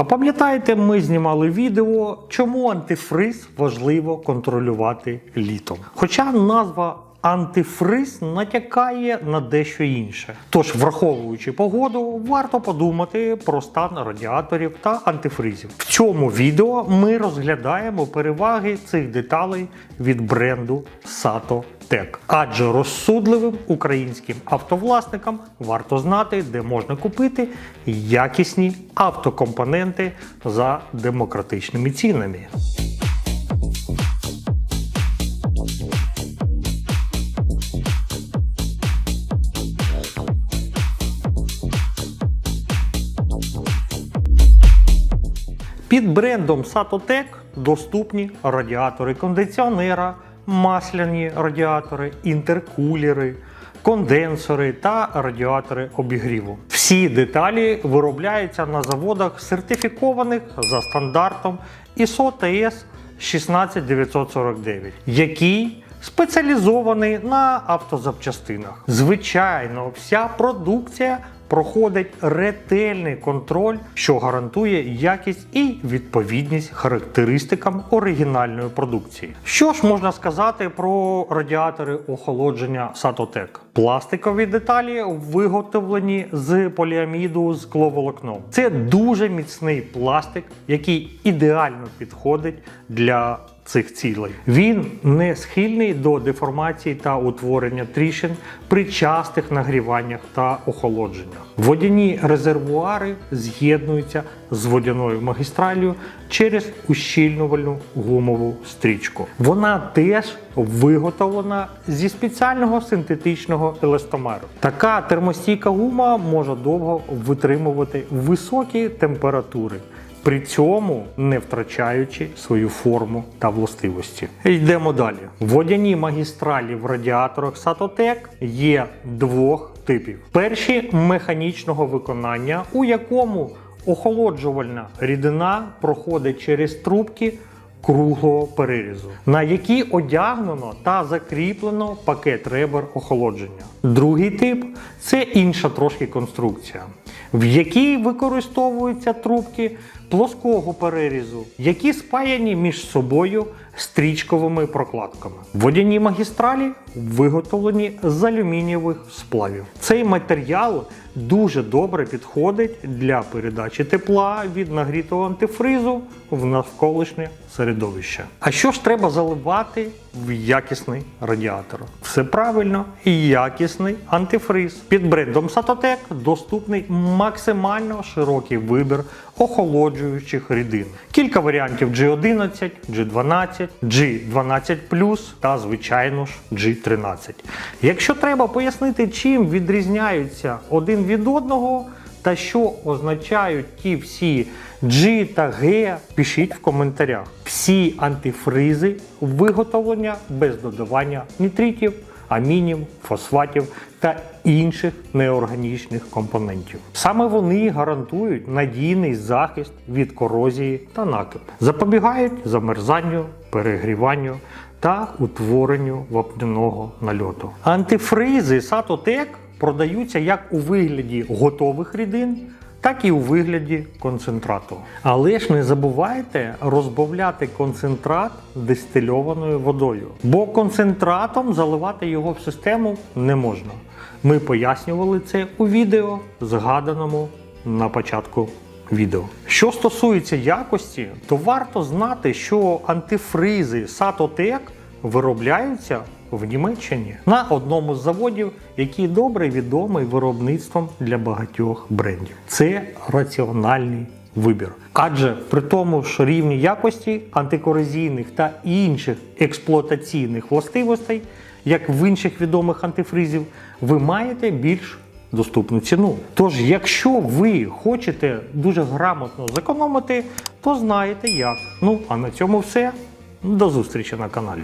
А пам'ятаєте, ми знімали відео, чому антифриз важливо контролювати літом. Хоча назва антифриз натякає на дещо інше. Тож, враховуючи погоду, варто подумати про стан радіаторів та антифризів. В цьому відео ми розглядаємо переваги цих деталей від бренду Sato Tech. Адже розсудливим українським автовласникам варто знати, де можна купити якісні автокомпоненти за демократичними цінами. Під брендом Satotec доступні радіатори кондиціонера, масляні радіатори, інтеркулери, конденсори та радіатори обігріву. Всі деталі виробляються на заводах, сертифікованих за стандартом ISO TS 16949, який спеціалізований на автозапчастинах. Звичайно, вся продукція проходить ретельний контроль, що гарантує якість і відповідність характеристикам оригінальної продукції. Що ж можна сказати про радіатори охолодження Satotec? Пластикові деталі виготовлені з поліаміду з скловолокном. Це дуже міцний пластик, який ідеально підходить для цих цілей. Він не схильний до деформації та утворення тріщин при частих нагріваннях та охолодженнях. Водяні резервуари з'єднуються з водяною магістраллю через ущільнювальну гумову стрічку. Вона теж виготовлена зі спеціального синтетичного еластомеру. Така термостійка гума може довго витримувати високі температури при цьому не втрачаючи свою форму та властивості. Йдемо далі. Водяні магістралі в радіаторах Satotec є двох типів: перші механічного виконання, у якому охолоджувальна рідина проходить через трубки. Круглого перерізу, на які одягнено та закріплено пакет ребер охолодження. Другий тип це інша трошки конструкція, в якій використовуються трубки плоского перерізу, які спаяні між собою стрічковими прокладками. Водяні магістралі виготовлені з алюмінієвих сплавів. Цей матеріал дуже добре підходить для передачі тепла від нагрітого антифризу в навколишнє середовище. А що ж треба заливати в якісний радіатор? Все правильно, якісний антифриз. Під брендом Satotec доступний максимально широкий вибір охолоджуючих рідин. Кілька варіантів G11, G12, G12 та, звичайно ж, G13. Якщо треба пояснити, чим відрізняються один від одного та що означають ті всі G та G, пишіть в коментарях. Всі антифризи виготовлення без додавання нітритів, амінів, фосфатів та інших неорганічних компонентів. Саме вони гарантують надійний захист від корозії та накипу, запобігають замерзанню, перегріванню та утворенню вапняного нальоту. Антифризи Satotec продаються як у вигляді готових рідин, так і у вигляді концентрату. Але ж не забувайте розбавляти концентрат дистильованою водою, бо концентратом заливати його в систему не можна. Ми пояснювали це у відео, згаданому на початку відео. Що стосується якості, то варто знати, що антифризи Satotec виробляються в Німеччині на одному з заводів, який добре відомий виробництвом для багатьох брендів. Це раціональний вибір. Адже при тому ж рівні якості антикорозійних та інших експлуатаційних властивостей, як в інших відомих антифризів, ви маєте більш доступну ціну. Тож, якщо ви хочете дуже грамотно зекономити, то знаєте як. Ну а на цьому все. До зустрічі на каналі.